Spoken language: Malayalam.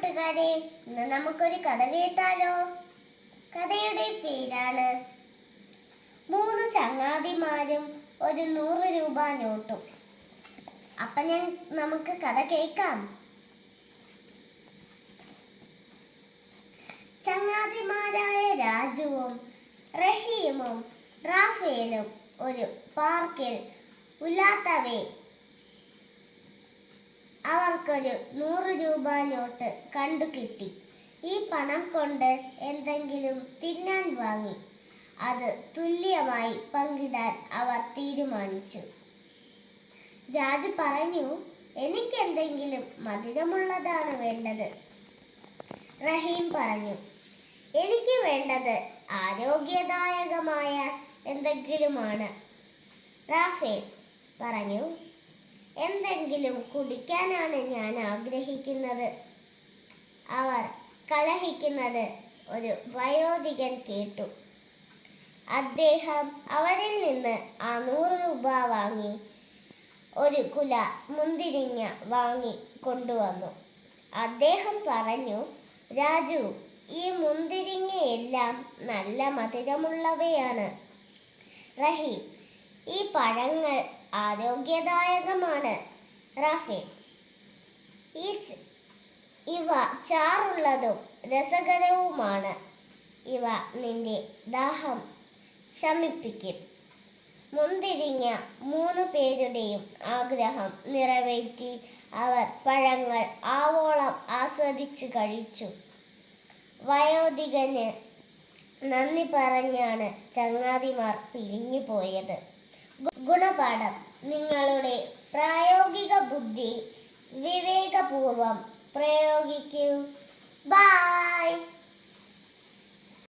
കൂട്ടുകാരെ ഇന്ന് നമുക്കൊരു കഥ കേട്ടാലോ? കഥയുടെ പേരാണ് മൂന്ന് ചങ്ങാതിമാരും ഒരു നൂറ് രൂപ നോട്ടും. അപ്പം ഞാൻ നമുക്ക് കഥ കേൾക്കാം. ചങ്ങാതിമാരായ രാജുവും റഹീമും റാഫേലും ഒരു പാർക്കിൽ ഉലാത്തവേ അവർക്കൊരു നൂറ് രൂപ നോട്ട് കണ്ടു കിട്ടി. ഈ പണം കൊണ്ട് എന്തെങ്കിലും തിന്നാൻ വാങ്ങി. അത് തുല്യമായി പങ്കിടാൻ അവർ തീരുമാനിച്ചു. രാജു പറഞ്ഞു എനിക്ക് എന്തെങ്കിലും മധുരമുള്ളതാണ് വേണ്ടത്. റഹീം പറഞ്ഞു എനിക്ക് വേണ്ടത് ആരോഗ്യദായകമായ എന്തെങ്കിലുമാണ്. റാഫേൽ പറഞ്ഞു എന്തെങ്കിലും കുടിക്കാനാണ് ഞാൻ ആഗ്രഹിക്കുന്നത്. അവർ കലഹിക്കുന്നത് ഒരു വയോധികൻ കേട്ടു. അദ്ദേഹം അവരിൽ നിന്ന് ആ നൂറ് രൂപ വാങ്ങി ഒരു കുല മുന്തിരിങ്ങ വാങ്ങി കൊണ്ടുവന്നു. അദ്ദേഹം പറഞ്ഞു രാജു ഈ മുന്തിരിങ്ങയെല്ലാം നല്ല മധുരമുള്ളവയാണ്. റഹീം ഈ പഴങ്ങൾ ആരോഗ്യദായകമാണ് റഫീൽ ഈ ഇവ ചാറുള്ളതും രസകരവുമാണ്. ഇവ നിന്റെ ദാഹം ശമിപ്പിക്കും. മുന്തിരിങ്ങ മൂന്ന് പേരുടെയും ആഗ്രഹം നിറവേറ്റി അവർ പഴങ്ങൾ ആവോളം ആസ്വദിച്ചു കഴിച്ചു. വയോധികന് നന്ദി പറഞ്ഞാണ് ചങ്ങാതിമാർ പിരിഞ്ഞു പോയത് ഗുണപാഠം. നിങ്ങളുടെ പ്രായോഗിക ബുദ്ധി വിവേകപൂർവം പ്രയോഗിക്കൂ. ബൈ